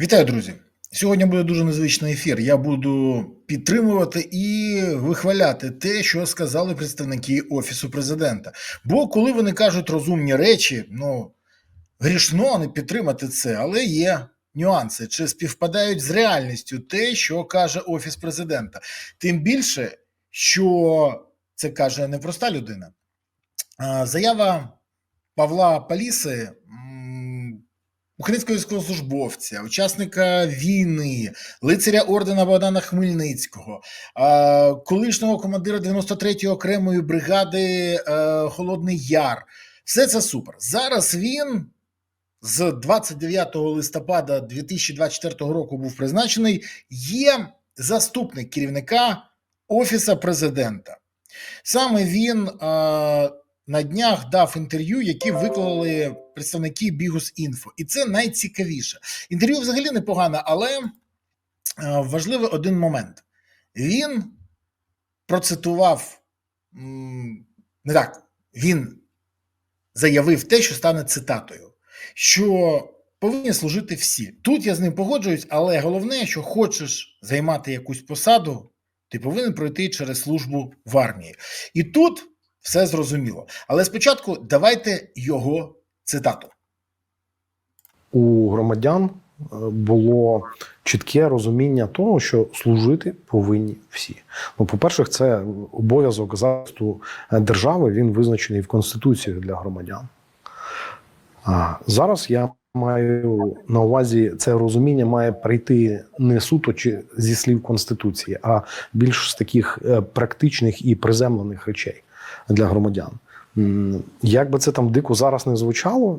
Вітаю, друзі! Сьогодні буде дуже незвичний ефір. Я буду підтримувати і вихваляти те, що сказали представники Офісу президента. Бо коли вони кажуть розумні речі, ну грішно не підтримати це, але є нюанси, чи співпадають з реальністю те, що каже Офіс президента. Тим більше, що це каже не проста людина. Заява Павла Паліси. Українського військовослужбовця, учасника війни, лицаря ордена Богдана Хмельницького, колишнього командира 93-ї окремої бригади е, Холодний Яр. Все це супер. Зараз він з 29 листопада 2024 року був призначений. Є заступник керівника Офіса президента. Саме він е, на днях дав інтерв'ю, які виклали представники Бігус Інфо, і це найцікавіше. Інтерв'ю взагалі непогане, але е, важливий один момент. Він процитував не так, він заявив те, що стане цитатою, що повинні служити всі. Тут я з ним погоджуюсь, але головне, що хочеш займати якусь посаду, ти повинен пройти через службу в армії. І тут все зрозуміло. Але спочатку давайте його цитату. у громадян е, було чітке розуміння того, що служити повинні всі. Ну, по-перше, це обов'язок захисту е, держави. Він визначений в Конституції для громадян. А зараз я маю на увазі це розуміння має прийти не суто чи зі слів Конституції, а більш з таких е, практичних і приземлених речей для громадян. Як би це там дико зараз не звучало,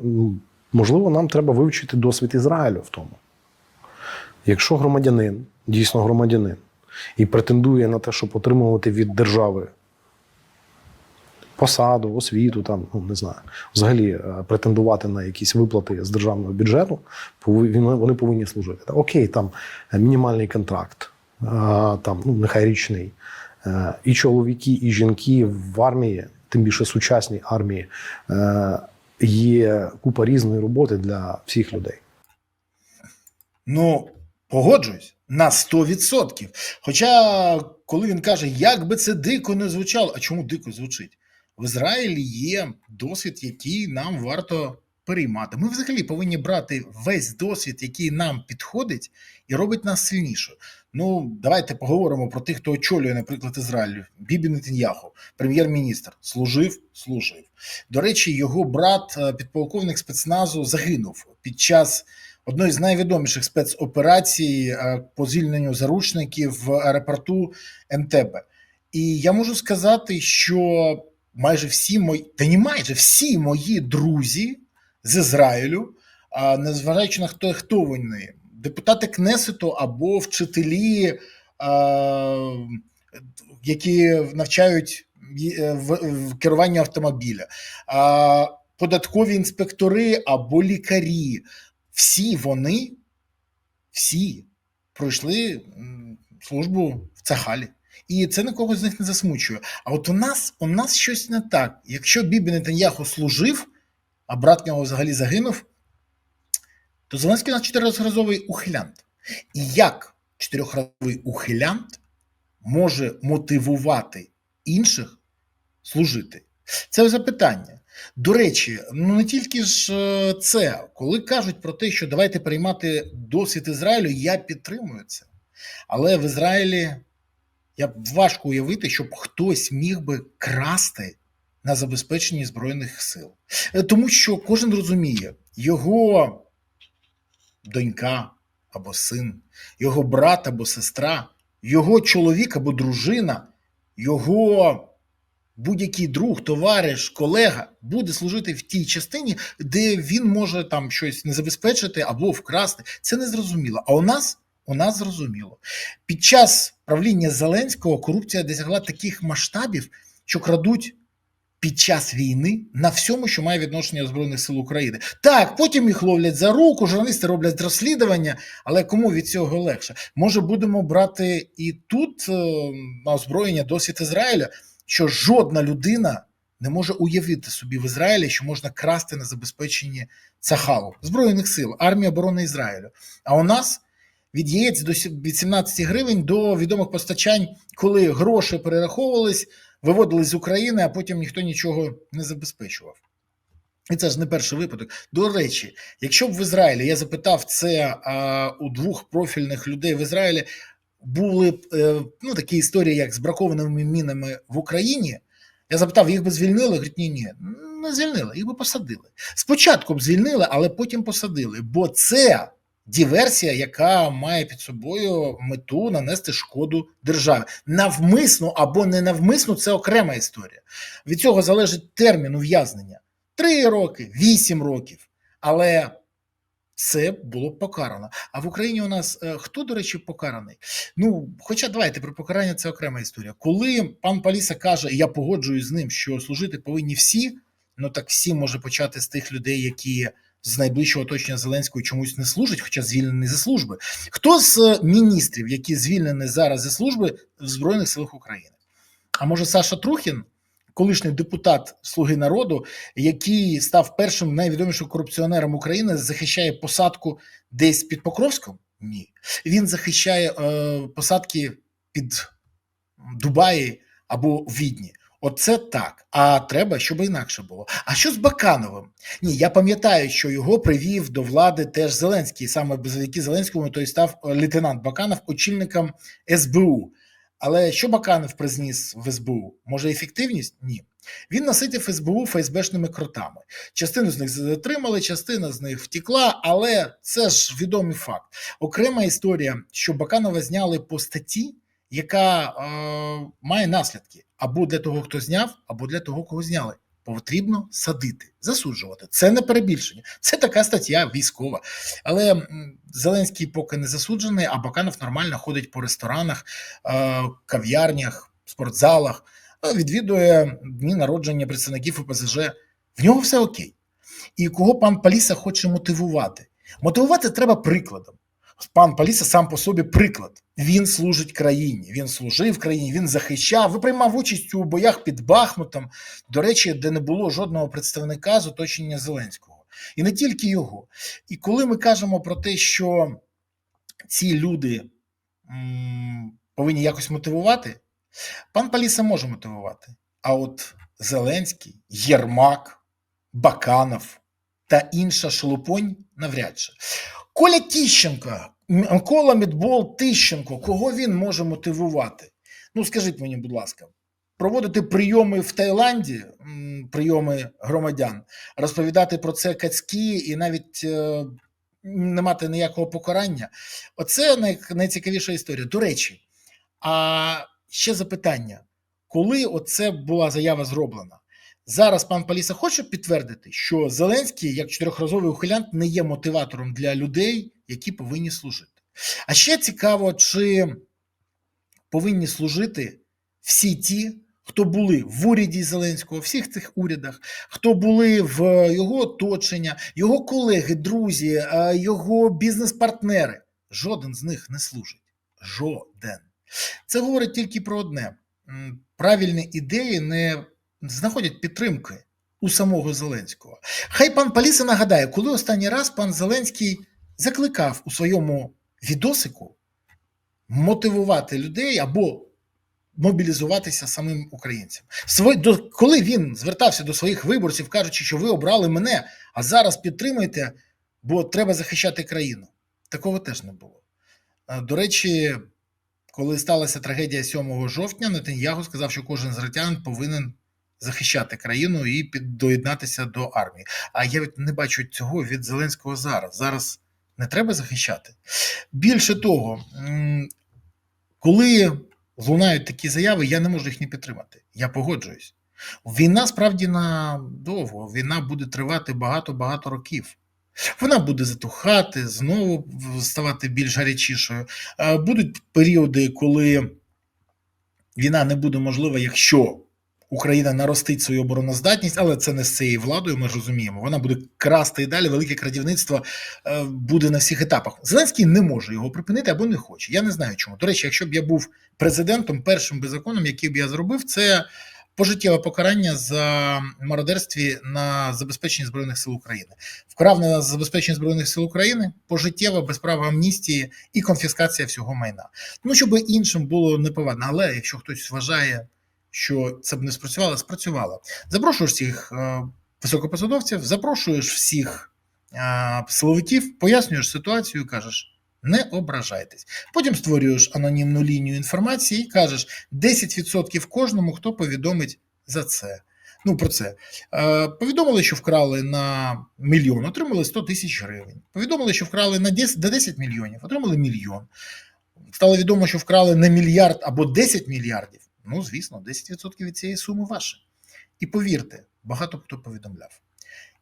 можливо, нам треба вивчити досвід Ізраїлю в тому. Якщо громадянин, дійсно громадянин, і претендує на те, щоб отримувати від держави посаду, освіту, там, ну не знаю, взагалі е, претендувати на якісь виплати з державного бюджету, вони повинні служити. Окей, там мінімальний контракт, там, ну, нехай річний. Е, І чоловіки, і жінки в армії, тим більше сучасній армії, е, є купа різної роботи для всіх людей. Ну, погоджуюсь на 100%. Хоча, коли він каже, як би це дико не звучало, а чому дико звучить? В Ізраїлі є досвід, який нам варто переймати. Ми взагалі повинні брати весь досвід, який нам підходить, і робить нас сильнішою. Ну, давайте поговоримо про тих, хто очолює, наприклад, Ізраїль. Бібі Нетаньяху, прем'єр-міністр, служив, служив. До речі, його брат, е, підполковник спецназу, загинув під час одної з найвідоміших спецоперацій е, по звільненню заручників в аеропорту Ентебе. І я можу сказати, що майже всі мої, та не майже всі мої друзі з Ізраїлю, незважаючи на хто хто вони, депутати Кнесету або вчителі, які навчають е, в, керуванні автомобіля, податкові інспектори або лікарі, всі вони, всі пройшли службу в Цахалі. І це нікого з них не засмучує. А от у нас у нас щось не так. Якщо Бібі Нетаньяху служив, а брат нього взагалі загинув, то Зеленський у нас чотириразовий ухилянт. І як чотирьохразовий ухилянт може мотивувати інших служити? Це запитання. До речі, ну не тільки ж е, це, коли кажуть про те, що давайте приймати досвід Ізраїлю, я підтримую це. Але в Ізраїлі я б важко уявити, щоб хтось міг би красти на забезпеченні Збройних сил. Е, Тому що кожен розуміє, його донька або син, його брат або сестра, його чоловік або дружина, його будь-який друг, товариш, колега буде служити в тій частині, де він може там щось не забезпечити або вкрасти. Це не зрозуміло. А у нас у нас зрозуміло. Під час правління Зеленського корупція досягла таких масштабів, що крадуть під час війни на всьому, що має відношення Збройних сил України. Так, потім їх ловлять за руку, журналісти роблять розслідування, але кому від цього легше? Може, будемо брати і тут е, на озброєння досвід Ізраїля, що жодна людина не може уявити собі в Ізраїлі, що можна красти на забезпеченні Цахалу, Збройних сил, армії оборони Ізраїлю. А у нас від яєць до сі- від 17 гривень до відомих постачань, коли гроші перераховувались, виводились з України, а потім ніхто нічого не забезпечував. І це ж не перший випадок. До речі, якщо б в Ізраїлі я запитав це а, у двох профільних людей в Ізраїлі, були б е, ну, такі історії, як з бракованими мінами в Україні. Я запитав, їх би звільнили? Говорять, ні, ні, не звільнили, їх би посадили. Спочатку б звільнили, але потім посадили. Бо це диверсія, яка має під собою мету нанести шкоду державі. Навмисно або не навмисно це окрема історія. Від цього залежить термін ув'язнення: три роки, вісім років. Але це було покарано. А в Україні у нас е, хто, до речі, покараний? Ну, хоча давайте про покарання це окрема історія. Коли пан Паліса каже, і я погоджуюсь з ним, що служити повинні всі, ну так всі може почати з тих людей, які з найближчого оточення Зеленського чомусь не служать, хоча звільнені зі служби. Хто з е, міністрів, які звільнені зараз зі служби в Збройних силах України? А може Саша Трухін, колишній депутат Слуги народу, який став першим найвідомішим корупціонером України, захищає посадку десь під Покровськом? Ні. Він захищає е, посадки під Дубаї або Відні. Оце так. А треба, щоб інакше було. А що з Бакановим? Ні, я пам'ятаю, що його привів до влади теж Зеленський. Саме завдяки Зеленському той став е, лейтенант Баканов очільником СБУ. Але що Баканов призніс в СБУ? Може, ефективність? Ні. Він наситив СБУ ФСБшними кротами. Частину з них затримали, частина з них втекла, але це ж відомий факт. Окрема історія, що Баканова зняли по статті, яка е, має наслідки або для того, хто зняв, або для того, кого зняли. Потрібно садити, засуджувати. Це не перебільшення. Це така стаття військова. Але Зеленський поки не засуджений, а Баканов нормально ходить по ресторанах, е, кав'ярнях, спортзалах, е, відвідує дні народження представників ОПЗЖ. В нього все окей. І кого пан Паліса хоче мотивувати? Мотивувати треба прикладом. Пан Паліса сам по собі приклад. Він служить країні. Він служив країні, він захищав, приймав участь у боях під Бахмутом, до речі, де не було жодного представника з оточення Зеленського. І не тільки його. І коли ми кажемо про те, що ці люди м, повинні якось мотивувати, пан Паліса може мотивувати. А от Зеленський, Єрмак, Баканов та інша шелупонь навряд чи. Коля Тіщенко, Микола Мідбол Тищенко, кого він може мотивувати? Ну, скажіть мені, будь ласка, проводити прийоми в Таїланді, прийоми громадян, розповідати про це кацькі і навіть е, не мати ніякого покарання. Оце най, найцікавіша історія. До речі, а ще запитання: коли оце була заява зроблена? Зараз пан Паліса хоче підтвердити, що Зеленський, як чотирьохразовий ухилянт, не є мотиватором для людей, які повинні служити. А ще цікаво, чи повинні служити всі ті, хто були в уряді Зеленського, всіх цих урядах, хто були в його оточення, його колеги, друзі, е, його бізнес-партнери. Жоден з них не служить. Жоден. Це говорить тільки про одне: правильні ідеї не знаходять підтримки у самого Зеленського. Хай пан Паліса нагадає, коли останній раз пан Зеленський закликав у своєму відосику мотивувати людей або мобілізуватися самим українцям. Коли він звертався до своїх виборців, кажучи, що ви обрали мене, а зараз підтримуйте, бо треба захищати країну. Такого теж не було. До речі, коли сталася трагедія 7 жовтня, Нетаньягу сказав, що кожен з ратян повинен захищати країну і доєднатися до армії. А я від- не бачу цього від Зеленського зараз. Зараз не треба захищати. Більше того, коли лунають такі заяви, я не можу їх не підтримати. Я погоджуюсь. Війна справді надовго. Війна буде тривати багато-багато років. Вона буде затухати, знову ставати більш гарячішою. Будуть періоди, коли війна не буде можлива, якщо Україна наростить свою обороноздатність, але це не з цією владою, ми ж розуміємо. Вона буде красти і далі. Велике крадівництво е, буде на всіх етапах. Зеленський не може його припинити або не хоче. Я не знаю чому. До речі, якщо б я був президентом, першим би законом, який б я зробив, це пожиттєве покарання за мародерстві на забезпеченні збройних сил України. Вкрав на забезпечення збройних сил України пожиттєво без права амністії і конфіскація всього майна. Ну щоб іншим було неповадно. Але якщо хтось вважає, що це б не спрацювало, спрацювало. Запрошуєш всіх е, високопосадовців, запрошуєш всіх е, силовиків, пояснюєш ситуацію, кажеш. Не ображайтесь. Потім створюєш анонімну лінію інформації і кажеш 10% кожному, хто повідомить за це. Ну, про це. Е, повідомили, що вкрали на мільйон, отримали 100 тисяч гривень. Повідомили, що вкрали на 10, на 10 мільйонів, отримали мільйон. Стало відомо, що вкрали на мільярд або 10 мільярдів. Ну, звісно, 10% від цієї суми ваше. І повірте, багато хто повідомляв.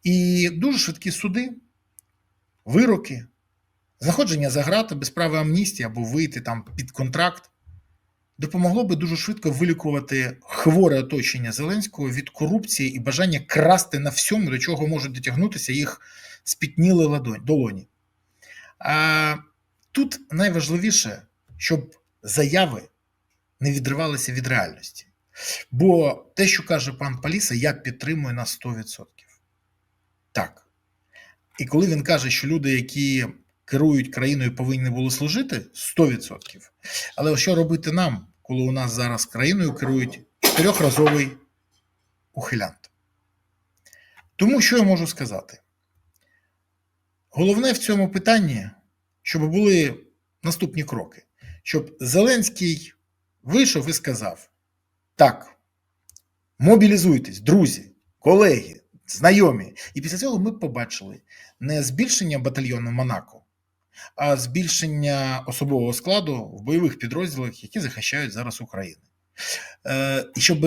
І дуже швидкі суди, вироки, знаходження за грати без права амністії або вийти там під контракт допомогло би дуже швидко вилікувати хворе оточення Зеленського від корупції і бажання красти на всьому, до чого можуть дотягнутися їх спітніли ладонь, долоні. А тут найважливіше, щоб заяви не відривалися від реальності. Бо те, що каже пан Паліса, я підтримую на 100%. Так. І коли він каже, що люди, які керують країною, повинні були служити 100%. Але що робити нам, коли у нас зараз країною керують чотирьохразовий ухилянт? Тому що я можу сказати? Головне в цьому питанні, щоб були наступні кроки, щоб Зеленський вийшов і сказав: так, мобілізуйтесь, друзі, колеги, знайомі. І після цього ми побачили не збільшення батальйону Монако, а збільшення особового складу в бойових підрозділах, які захищають зараз Україну. Е, І щоб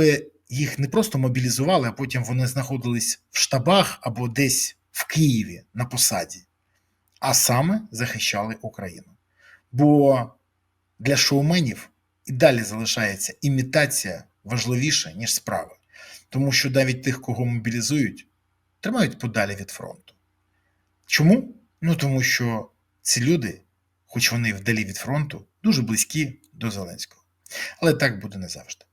їх не просто мобілізували, а потім вони знаходились в штабах або десь в Києві на посаді, а саме захищали Україну. Бо для шоуменів і далі залишається імітація важливіша, ніж справа. Тому що навіть тих, кого мобілізують, тримають подалі від фронту. Чому? Ну тому що ці люди, хоч вони вдалі від фронту, дуже близькі до Зеленського. Але так буде не завжди.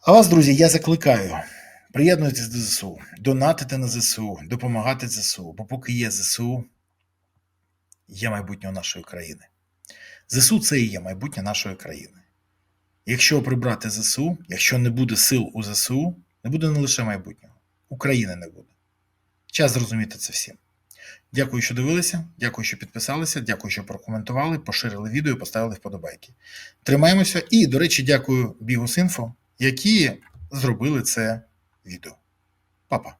А вас, друзі, я закликаю. Приєднуйтесь до ЗСУ, донатити на ЗСУ, допомагати ЗСУ, бо поки є ЗСУ, є майбутнє нашої країни. ЗСУ це і є майбутнє нашої країни. Якщо прибрати ЗСУ, якщо не буде сил у ЗСУ, не буде не лише майбутнього, України не буде. Час зрозуміти це всім. Дякую, що дивилися, дякую, що підписалися, дякую, що прокоментували, поширили відео поставили вподобайки. Тримаємося і, до речі, дякую Бігус.Інфо, які зробили це відео. Папа.